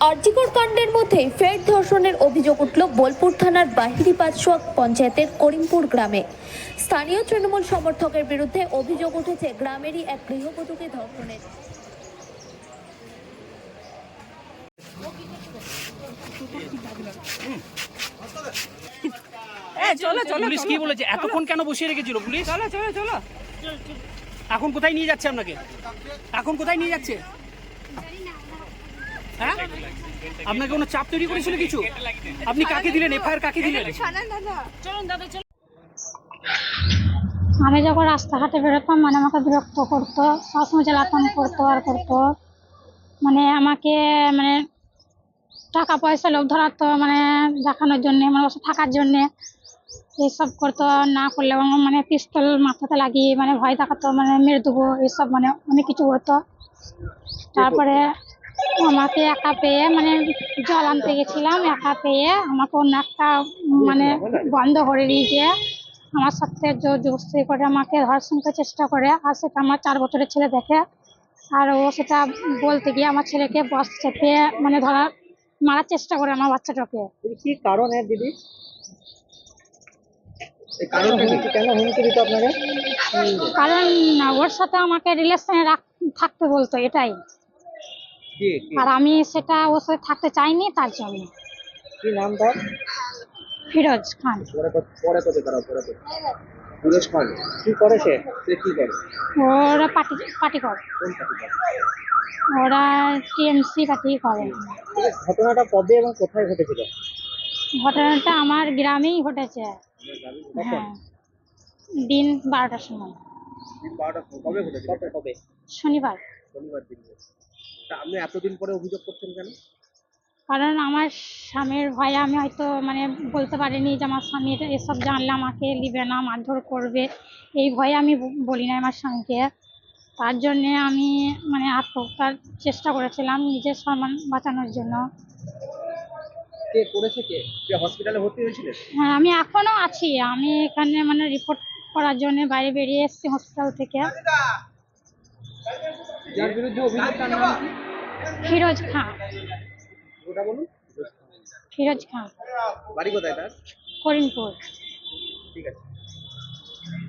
আরজিকর কাণ্ডের মধ্যে ফের ধর্ষণের অভিযোগ উঠল বোলপুর থানার বাহিরি পাঁচশোয়া পঞ্চায়েতের করিমপুর গ্রামে। স্থানীয় তৃণমূল সমর্থকের বিরুদ্ধে অভিযোগ উঠেছে গ্রামেরই এক গৃহবধূকে ধর্ষণের। চলো চলো পুলিশ কি বলেছে? এতক্ষণ কেন বসিয়ে রেখেছিল পুলিশ? চলো চলো চলো। এখন কোথায় নিয়ে যাচ্ছে আপনাকে? এখন কোথায় নিয়ে যাচ্ছে? হ্যাঁ? আপনাকে কোনো চাপ তৈরি করেছিল কিছু? আপনি কাকে দিলেন? এফআইআর কাকে দিলেন? আমি যখন রাস্তাঘাটে বেরোতাম মানে আমাকে বিরক্ত করতো সবসময় জ্বালাতন করতো আর করতো। মানে আমাকে মানে টাকা পয়সা লোভ ধরাতো মানে দেখানোর জন্যে মানে সাথে থাকার জন্যে। এইসব করতো না করলে আমার মানে পিস্তল মাথাতে লাগিয়ে মানে ভয় দেখাতো মানে মেরে দেবো এইসব মানে অনেক কিছু হতো। তারপরে আমাকে একা পেয়ে মানে জল আনতে গেছিলাম একা পেয়ে আমাকে অন্য একটা মানে বন্ধ করে দিয়েছে। আমার সাথে জোর করে আমাকে ধর্ষণ করার চেষ্টা করে আর সেটা আমার চার বছরের ছেলে দেখে। আর ও সেটা বলতে গিয়ে আমার ছেলেকে বস চেপে মানে ধরা মারার চেষ্টা করে আমার বাচ্চাটাকে। কি কারণ দিদি? কারণ ওর সাথে আমাকে রিলেশনে রাখ থাকতে বলতো এটাই। আর আমি সেটা ওর সাথে থাকতে চাইনি তার জন্য। কি নাম তার? ফিরোজ খান। পরে কত- পরে কত সুরেশ খান। কি করে সে? সে কি করে? ওরা পার্টি পার্টি করে। কোন পার্টি করে? ওরা টিএমসি পার্টি করে। ঘটনাটা কবে এবং কোথায় ঘটেছিল? ঘটনাটা আমার গ্রামেই ঘটেছে। হ্যাঁ। দিন বারোটার সময়। কবে কবে শনিবার। শনিবার দিন। তা আপনি এতদিন পরে অভিযোগ করছেন কেন? কারণ আমার স্বামীর ভয়ে আমি হয়তো মানে বলতে পারিনি যে আমার স্বামী এটা এসব জানলে আমাকে নিবে না মারধর করবে। এই ভয়ে আমি বলি না আমার স্বামীকে। তার জন্যে আমি মানে আত্মহত্যার চেষ্টা করেছিলাম নিজের সম্মান বাঁচানোর জন্য। কে করেছে কে? কে হসপিটালে ভর্তি হয়েছিলেন? হ্যাঁ আমি এখনও আছি। আমি এখানে মানে রিপোর্ট করার জন্য বাইরে বেরিয়ে এসেছি হসপিটাল থেকে। যার বিরুদ্ধে অভিযোগ তার নাম কি? ফিরোজ খান ওটা বলুন। ফিরোজ খান বাড়ি কোথায় তার? করিমপুর। ঠিক আছে।